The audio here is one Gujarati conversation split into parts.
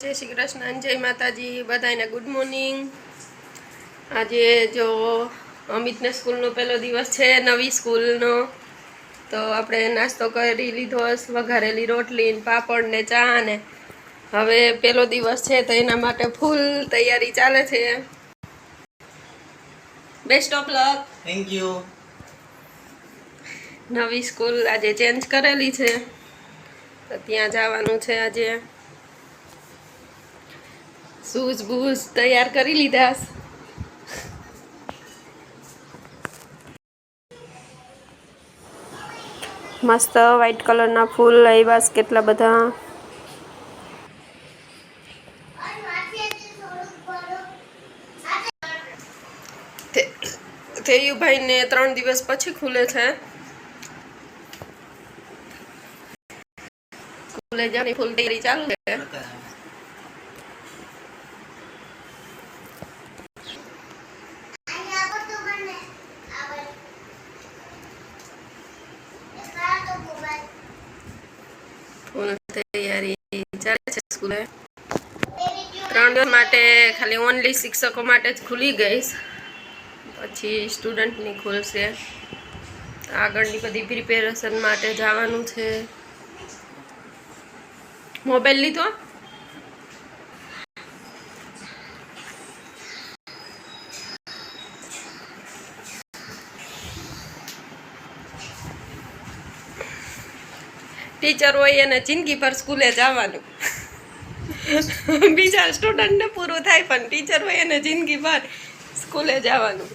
જય શ્રી કૃષ્ણ જય માતાજી બધાને ગુડ મોર્નિંગ આજે જો અમિતને સ્કૂલનો પહેલો દિવસ છે નવી સ્કૂલનો. તો આપણે નાસ્તો કરી લીધો વઘારેલી રોટલી ને પાપડ ને ચા ને. હવે પહેલો દિવસ છે તો એના માટે ફૂલ તૈયારી ચાલે છે. Best of luck thank you નવી સ્કૂલ આજે ચેન્જ કરેલી છે. તો ત્યાં જવાનું છે આજે. શૂઝ બૂઝ તૈયાર કરી લીધા મસ્ત વ્હાઈટ કલરના ફૂલ આવ્યા કેટલા બધા. થેયુભાઈને ત્રણ દિવસ પછી ખુલે છે. ખુલે જવાની ફૂલ તૈયારી ચાલુ છે. ફૂલ તૈયારી ચાલે છે સ્કૂલે. ત્રણ દિવસ માટે ખાલી ઓનલી શિક્ષકો માટે જ ખુલી ગઈ પછી સ્ટુડન્ટની ખુલશે. આગળની બધી પ્રિપેરેશન માટે જવાનું છે. મોબાઈલ લીધો? ટીચર હોય એને જિંદગીભર સ્કૂલે જવાનું. બીજા સ્ટુડન્ટને પૂરું થાય પણ ટીચર હોય એને જિંદગીભર સ્કૂલે જવાનું.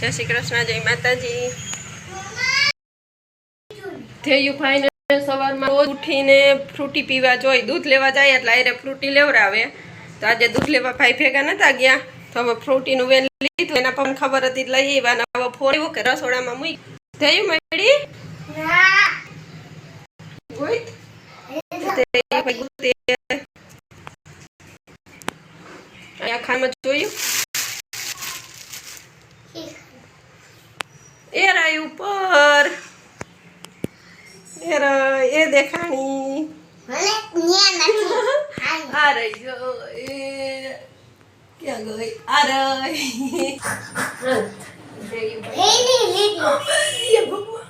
જય શ્રી કૃષ્ણ, જય માતાજી. થેયું રોજ ઉઠીને ફ્રૂટી પીવા જોઈ, દૂધ લેવા જાય એટલે આયરે ફ્રૂટી લેવડાવે. તો આજે દૂધ લેવા ભાઈ ભેગા નતા ગયા, તો હવે ફ્રૂટીનું વેન લીધું, એના પણ ખબર હતી લઈ આવ્યા હવે ફોન આવ્યો કે રસોડામાં મૂકી થયું મેળી. અહીંયા ખાનમાં જોયું? એ રાય એ દેખાણી આ રહી જો એ ક્યાં ગઈ આ રહી હા. એ ભગવાન.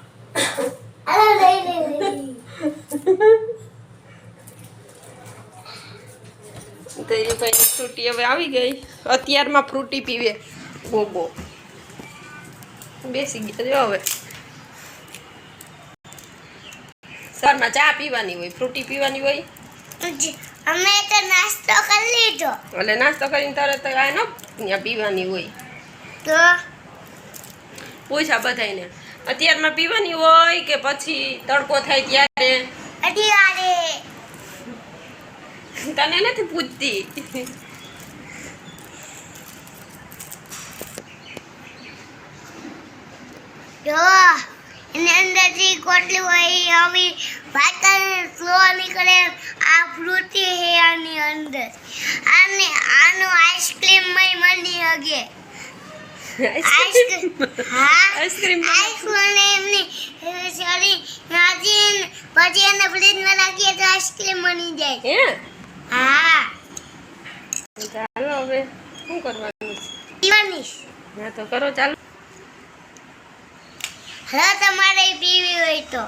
તો એ ભાઈ ફ્રૂટી હવે આવી ગઈ? અત્યારમાં ફ્રૂટી પીવે. બોબો બેસી ગયા જો હવે. સવારમાં ચા પીવાની હોય ફ્રૂટી પીવાની હોય? અમે તો નાસ્તો કરી લીધો. એટલે નાસ્તો કરીને તરત આ ન ત્યાં પીવાની હોય. તો? પૂછા બધાને અત્યારમાં પીવાની હોય કે પછી તડકો થાય ત્યારે? અત્યારે. તને નથી પૂછતી? જો એની અંદરથી કોટલી હોય એ આવી ભાતર સ્લો નીકળે આ ફ્રૂટી હે આની અંદર. આને આનું આઈસ્ક્રીમ મય મની હગે. આઈસ્ક્રીમ હા. આઈસ્ક્રીમ આઈસ્ક્રીમ એમની સોરી નાજીન પછી એને ફ્રીજમાં રાખીએ તો આઈસ્ક્રીમ બની જાય. હે? હા. ચાલો હવે શું કરવાનું છે? પીવાની. હા તો કરો ચાલો. હા તમારે પીવી હોય તો.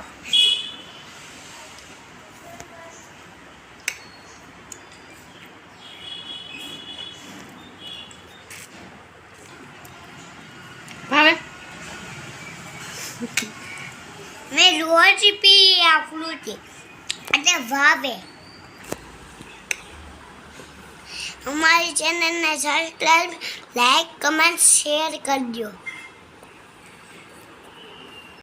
મેં રોજ પી આ ફ્રૂટી. એટલે ભાવે. અમારી ચેનલને સબસ્ક્રાઈબ લાઈક કમેન્ટ શેર કરજો.